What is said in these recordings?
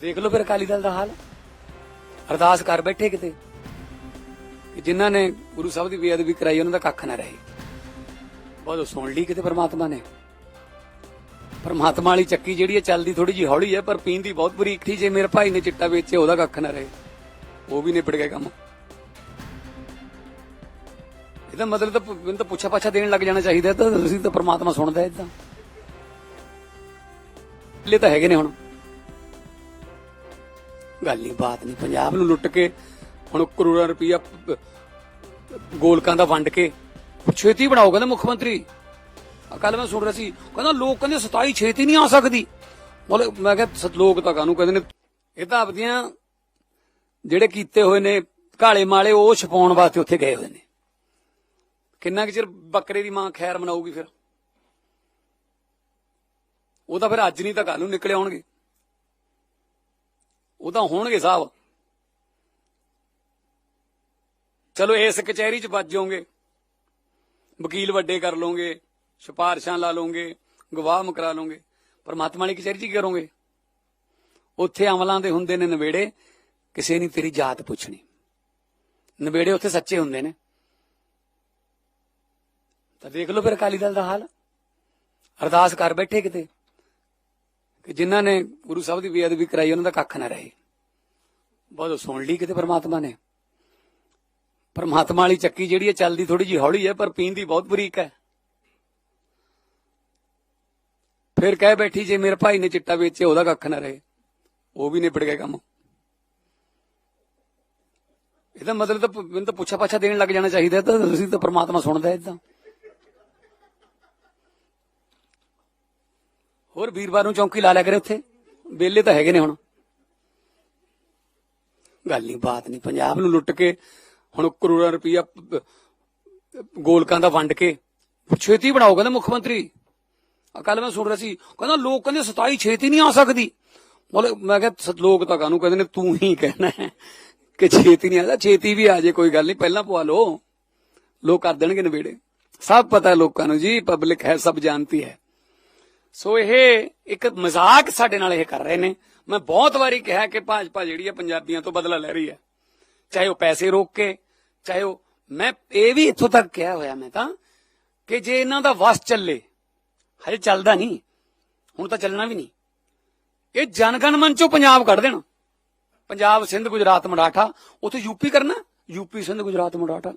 ਦੇਖ ਲਓ ਫਿਰ ਅਕਾਲੀ ਦਲ ਦਾ ਹਾਲ। ਅਰਦਾਸ ਕਰ ਬੈਠੇ ਕਿਤੇ ਕਿ ਜਿਨ੍ਹਾਂ ਨੇ ਗੁਰੂ ਸਾਹਿਬ ਦੀ ਬੇਅਦਬੀ ਕਰਾਈ, ਉਹਨਾਂ ਦਾ ਕੱਖ ਨਾ ਰਹੇ। ਬਹੁਤ ਸੁਣ ਲਈ ਕਿਤੇ ਪਰਮਾਤਮਾ ਨੇ। ਪਰਮਾਤਮਾ ਵਾਲੀ ਚੱਕੀ ਜਿਹੜੀ ਹੈ ਚੱਲਦੀ ਥੋੜੀ ਜਿਹੀ ਹੌਲੀ ਹੈ, ਪਰ ਪੀਂਦੀ ਬਹੁਤ ਬਰੀਕ ਠੀ ਜੇ ਮੇਰੇ ਭਾਈ ਨੇ ਚਿੱਟਾ ਵੇਚਿਆ, ਉਹਦਾ ਕੱਖ ਨਾ ਰਹੇ। ਉਹ ਵੀ ਨਿਪਟ ਗਿਆ ਕੰਮ। ਇਹਦਾ ਮਤਲਬ ਤਾਂ ਮੈਨੂੰ ਤਾਂ ਪੁੱਛਾ ਪਾਛਾ ਦੇਣ ਲੱਗ ਜਾਣਾ ਚਾਹੀਦਾ, ਤਾਂ ਤੁਸੀਂ ਤਾਂ ਪਰਮਾਤਮਾ ਸੁਣਦਾ ਇਦਾਂ। ਲੈ ਤਾਂ ਹੈਗੇ ਨੇ ਹੁਣ। ਗੱਲ ਨਹੀਂ ਬਾਤ ਨਹੀਂ ਪੰਜਾਬ ਨੂੰ ਲੁੱਟ ਕੇ ਹੁਣ ਕਰੋੜਾਂ ਰੁਪਈਆ ਗੋਲਕਾਂ ਦਾ ਵੰਡ ਕੇ ਛੇਤੀ ਬਣਾਓ, ਕਹਿੰਦੇ ਮੁੱਖ ਮੰਤਰੀ। ਕੱਲ ਮੈਂ ਸੁਣ ਰਿਹਾ ਸੀ, ਕਹਿੰਦਾ ਲੋਕ ਕਹਿੰਦੇ 27 ਛੇਤੀ ਨਹੀਂ ਆ ਸਕਦੀ। ਮਤਲਬ ਮੈਂ ਕਿਹਾ ਸ- ਲੋਕ ਤਾਂ ਕਾਹਨੂੰ ਕਹਿੰਦੇ ਨੇ? ਇਹ ਤਾਂ ਆਪਦੀਆਂ ਜਿਹੜੇ ਕੀਤੇ ਹੋਏ ਨੇ ਕਾਲੇ ਮਾਲੇ, ਉਹ ਛਪਾਉਣ ਵਾਸਤੇ ਉੱਥੇ ਗਏ ਹੋਏ ਨੇ। ਕਿੰਨਾ ਕੁ ਚਿਰ ਬੱਕਰੇ ਦੀ ਮਾਂ ਖੈਰ ਮਨਾਊਗੀ ਫਿਰ? ਉਹ ਤਾਂ ਫਿਰ ਅੱਜ ਨਹੀਂ ਤਾਂ ਕੱਲ ਨੂੰ ਨਿਕਲੇ ਆਉਣਗੇ। ਉਹ ਤਾਂ ਹੋਣਗੇ ਸਾਹਿਬ ਚਲੋ ਇਸ ਕਚਹਿਰੀ 'ਚ ਵੱਜ ਜਾਓਗੇ। ਵਕੀਲ ਵੱਡੇ ਕਰ ਲਓਗੇ, ਸਿਫਾਰਸ਼ਾਂ ਲਾ ਲਓਗੇ, ਗਵਾਹ ਮੁਕਰਾ ਲਓਗੇ। ਪਰਮਾਤਮਾ ਵਾਲੀ ਕਚਹਿਰੀ 'ਚ ਕੀ ਕਰੋਗੇ? ਉੱਥੇ ਅਮਲਾਂ ਦੇ ਹੁੰਦੇ ਨੇ ਨਵੇੜੇ, ਕਿਸੇ ਨੇ ਤੇਰੀ ਜਾਤ ਪੁੱਛਣੀ। ਨਵੇੜੇ ਉੱਥੇ ਸੱਚੇ ਹੁੰਦੇ ਨੇ। ਤਾਂ ਦੇਖ ਲਓ ਫਿਰ ਅਕਾਲੀ ਦਲ ਦਾ ਹਾਲ। ਅਰਦਾਸ ਕਰ ਬੈਠੇ ਕਿਤੇ। ਕਿ ਜਿਨ੍ਹਾਂ ਨੇ ਗੁਰੂ ਸਾਹਿਬ ਦੀ ਬੇਅਦਬੀ ਕਰਾਈ, ਉਹਨਾਂ ਦਾ ਕੱਖ ਨਾ ਰਹੇ। ਬਹੁਤ ਸੁਣ ਲਈ ਕਿਤੇ ਪਰਮਾਤਮਾ ਨੇ। ਪਰਮਾਤਮਾ ਵਾਲੀ ਚੱਕੀ ਜਿਹੜੀ ਹੈ, ਚੱਲਦੀ ਥੋੜੀ ਜਿਹੀ ਹੌਲੀ ਹੈ, ਪਰ ਪੀਂਦੀ ਬਹੁਤ ਬਰੀਕ ਹੈ। ਫਿਰ ਕਹਿ ਬੈਠੀ, ਜੇ ਮੇਰੇ ਭਾਈ ਨੇ ਚਿੱਟਾ ਵੇਚਿਆ, ਉਹਦਾ ਕੱਖ ਨਾ ਰਹੇ। ਉਹ ਵੀ ਨਿਪਟ ਗਿਆ ਕੰਮ। ਇਹਦਾ ਮਤਲਬ ਤਾਂ ਮੈਨੂੰ ਤਾਂ ਪੁੱਛਾ ਪਾਛਾ ਦੇਣ ਲੱਗ ਜਾਣਾ ਚਾਹੀਦਾ ਤਾਂ ਤੁਸੀਂ ਤਾਂ ਪਰਮਾਤਮਾ ਸੁਣਦਾ ਇਦਾਂ। ਹੋਰ ਵੀਰਵਾਰ ਨੂੰ ਚੌਂਕੀ ਲਾ ਲਿਆ ਕਰੇ ਉੱਥੇ। ਵੇਲੇ ਤਾਂ ਹੈਗੇ ਨੇ ਹੁਣ। ਗੱਲ ਨਹੀਂ ਬਾਤ ਨਹੀਂ ਪੰਜਾਬ ਨੂੰ ਲੁੱਟ ਕੇ ਹੁਣ ਕਰੋੜਾਂ ਰੁਪਈਆ ਗੋਲਕਾਂ ਦਾ ਵੰਡ ਕੇ ਛੇਤੀ ਬਣਾਓ, ਕਹਿੰਦੇ ਮੁੱਖ ਮੰਤਰੀ। ਕੱਲ ਮੈਂ ਸੁਣ ਰਿਹਾ ਸੀ, ਕਹਿੰਦਾ ਲੋਕ ਕਹਿੰਦੇ 27 ਛੇਤੀ ਨਹੀਂ ਆ ਸਕਦੀ। ਮਤਲਬ ਮੈਂ ਕਿਹਾ ਲੋਕ ਤਾਂ ਕਾਹਨੂੰ ਕਹਿੰਦੇ ਨੇ, ਤੂੰ ਹੀ ਕਹਿਣਾ ਹੈ ਕਿ ਛੇਤੀ ਨਹੀਂ ਆਦਾ ਛੇਤੀ ਵੀ ਆ ਜੇ, ਕੋਈ ਗੱਲ ਨਹੀਂ ਪਹਿਲਾਂ ਪਵਾ ਲੋ ਲੋਕ ਕਰ ਦੇਣਗੇ ਨਵੇੜੇ। ਸਭ ਪਤਾ ਲੋਕਾਂ ਨੂੰ ਜੀ, ਪਬਲਿਕ ਹੈ, ਸਭ ਜਾਣਤੀ ਹੈ। ਸੋ ਇਹ ਇੱਕ ਮਜ਼ਾਕ ਸਾਡੇ ਨਾਲ ਇਹ ਕਰ ਰਹੇ ਨੇ। ਮੈਂ ਬਹੁਤ ਵਾਰੀ ਕਿਹਾ ਕਿ ਭਾਜਪਾ ਜਿਹੜੀ ਹੈ ਪੰਜਾਬੀਆਂ ਤੋਂ ਬਦਲਾ ਲੈ ਰਹੀ ਹੈ। ਚਾਹੇ ਉਹ ਪੈਸੇ ਰੋਕ ਕੇ, ਚਾਹੇ ਉਹ ਮੈਂ ਇਹ ਵੀ ਇੱਥੋਂ ਤੱਕ ਕਿਹਾ ਹੋਇਆ ਮੈਂ ਤਾਂ ਕਿ ਜੇ ਇਹਨਾਂ ਦਾ ਵਸ ਚੱਲੇ, ਹਜੇ ਚੱਲਦਾ ਨਹੀਂ, ਹੁਣ ਤਾਂ ਚੱਲਣਾ ਵੀ ਨਹੀਂ। ਇਹ ਜਨਗਣ ਮਨ ਚੋਂ ਪੰਜਾਬ ਕੱਢ ਦੇਣਾ। ਪੰਜਾਬ ਸਿੰਧ ਗੁਜਰਾਤ ਮਰਾਠਾ, ਉੱਥੇ ਯੂਪੀ ਕਰਨਾ ਯੂਪੀ ਸਿੰਧ ਗੁਜਰਾਤ ਮਰਾਠਾ।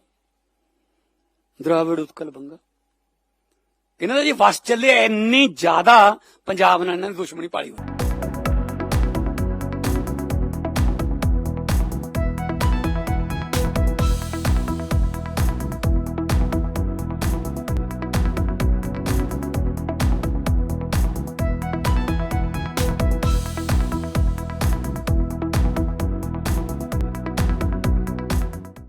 ਦਰਾਵਿੜ ਉਤਕਲ ਬੰਗਾ। ਇਹਨਾਂ ਦਾ ਜੀ ਵਸ ਚੱਲਿਆ ਇੰਨੀ ਜ਼ਿਆਦਾ ਪੰਜਾਬ ਨਾਲ ਇਹਨਾਂ ਦੀ ਦੁਸ਼ਮਣੀ ਪਾਲੀ ਹੋਈ।